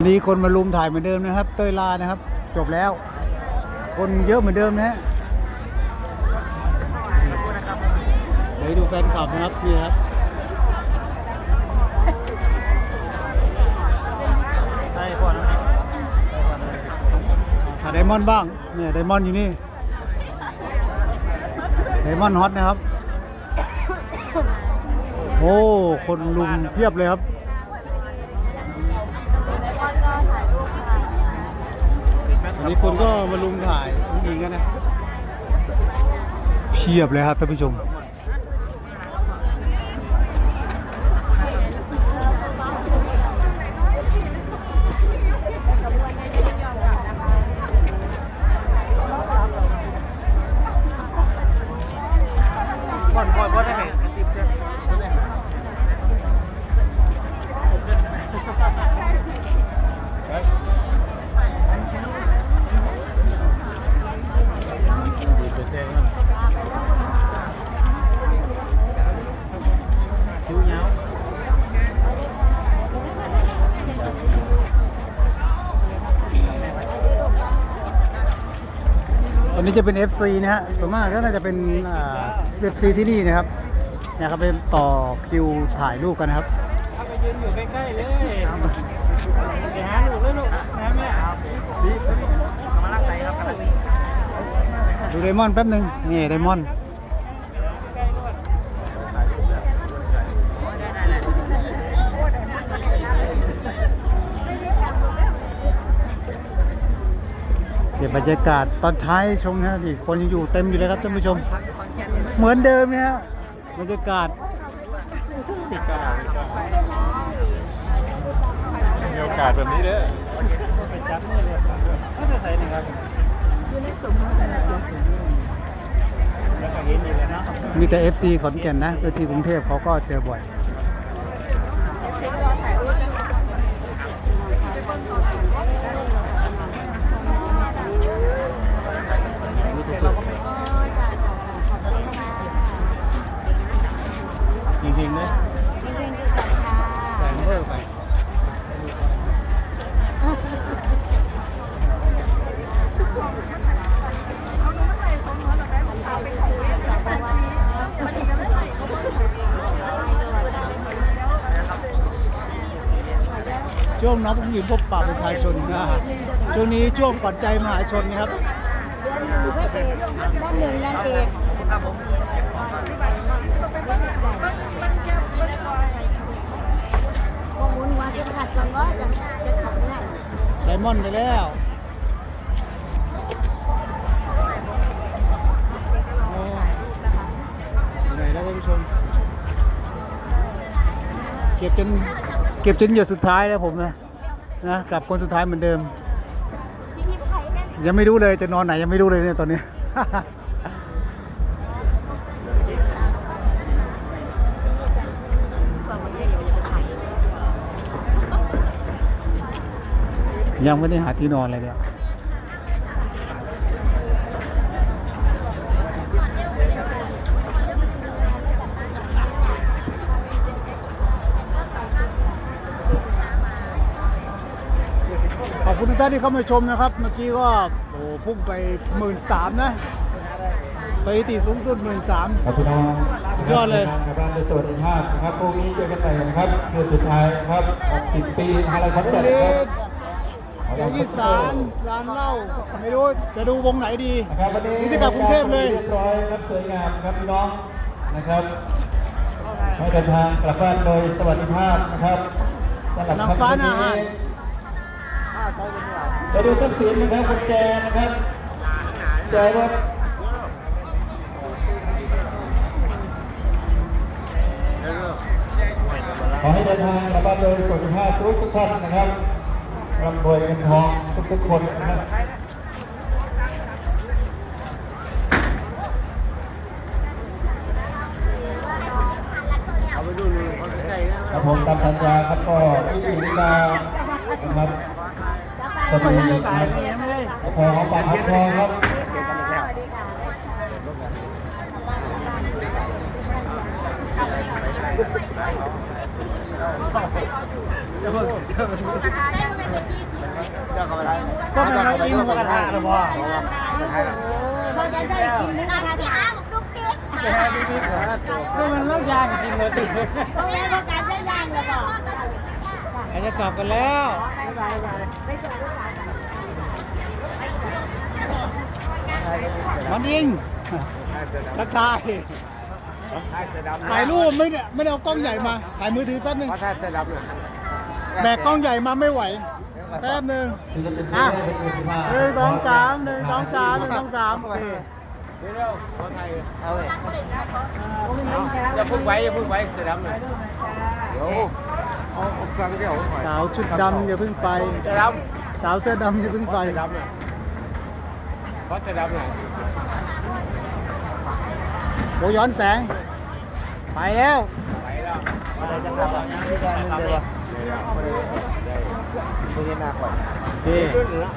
นี้คนมารุมถ่ายเหมือนเดิมนะครับ เต้ยลานะครับ จบแล้ว คนเยอะเหมือนเดิมนะฮะเดี๋ยวดูแฟนคลับนะครับนี่ครับใช่พอนะครับหาไดมอนด์บ้างเนี่ยไดมอนด์อยู่นี่ไดมอนด์ฮอตนะครับ โอ้ คนลุมเพียบเลยครับ วันนี้คนก็มาลุมถ่ายจริงกันนะ เพียบเลยครับท่านผู้ชม นนี้จะเป็น FC นะฮะส่วนมากก็น่าจะเป็นอ่า FC ที่นี่นะครับเนี่ยครับเป็นต่อคิวถ่ายรูปกันนะครับถ้าไปยืนอยู่ใกล้ๆเลยไปหาลูกเลยลูกหาแม่ดีกำลังใจครับกำลังใจดูไดมอนด์แป๊บหนึ่งนี่ไดมอน บรรยากาศตอนท้ายชมนะดิคนยังอยู่เต็มอยู่เลยครับท่านผู้ชม เหมือนเดิมนะฮะบรรยากาศมีโอกาสแบบนี้เด้อไปจับมือเลยก็จะใส่หนึ่งครับแล้วก็เห็นอยู่เลยเนาะมีแต่ FC ขอนแก่นนะตัวที่กรุงเทพเขาก็เจอบ่อย ช่วงน้องผู้หญิงพบปะประชาชนนะช่วงนี้ช่วงปัจจัยมหาชนนะครับพระเอกด้านหนึ่งนางเอกครับผมพอหมุนหัวเข็มขัดก่อนว่าจะจะขับไม่ได้ไดมอนด์ไปแล้วโอ้เหนื่อยแล้วท่านผู้ชมเก็บจน เก็บจนหยดสุดท้ายแล้วผมนะนะกลับคนสุดท้ายเหมือนเดิม ยังไม่รู้เลยจะนอนไหนยังไม่รู้เลยเนี่ยตอนนี้ ยังไม่ได้หาที่นอนเลยเนี่ย ทุกท่านที่เข้ามาชมนะครับ เมื่อกี้ก็โอ้พุ่งไปหมื่นสามนะสถิติสูงสุดหมื่นสามครับพี่น้องสุดยอดเลยนะครับบ้านในตัวในภาพนะครับพรุ่งนี้เจอกันใหม่นะครับเดือนสุดท้ายนะครับ60ปีอะไรคอนวัเสินร์ตนี้ครับเสียงอีสานร้านเหล้าไม่รู้จะดูวงไหนดีนะครับวันนี้นี่จะกลับกรุงเทพเลยเรียบร้อยครับสวยงามครับพี่น้องนะครับให้เดินทางกลับบ้านโดยสวัสดิภาพนะครับสำหรับนางฟ้าหน้าห้าน จะดูทรัพย์สินนะครับกุญแจนะครับกุญแจรถขอให้เดินทางกลับบ้านโดยสวัสดิภาพทุกทุกท่านนะครับร่ำรวยเงินทองทุกทุกๆคนนะครับครับผมตามสัญญาครับก็ที่นาฬิกานะครับ สวัสดีครับขอของปากของทองครับเจะเป็นยี่สิบเจ้าเข้าไปได้ก็เป็นเราอินกระทะหรือเปล่าพอจะได้กินเนื้อที่ห้าบอกลูกติ๊กจะให้พี่พี่ก็มันเลิกยางจริงเลยติเพราะแม่ต้องการได้ย่างแล้วบอกใครจะกลับกันแล้วมันยิงทักทายถ่ายรูปไม่ได้ไม่ได้เอากล้องใหญ่มา ถ่ายมือถือแป๊บนึงถ้าจะดับเลยแบกกล้องใหญ่มาไม่ไหว แป๊บนึงอะหนึ่งสองสามหนึ่งสองสามหนึ่งสองสามโอเคเดี๋ยวขอไทยเอาเลยอย่าพึ่งไว้อย่าพึ่งไว้จะดับเลยเดี๋ยว เอาเครื่องเดียวสาวชุดดำอย่าเพิ่งไป จะดสาวเสื้อดำอย่าเพิ่งไป จะดับเลยเพราะจะดำเลยโบย้อนแสง ไปแล้ว ไปแล้วอะไรจะกลับอะไม่ได้ไม่ได้วะ ได้ไม่ได้หน้าก่อน โอเค ขึ้นแล้ว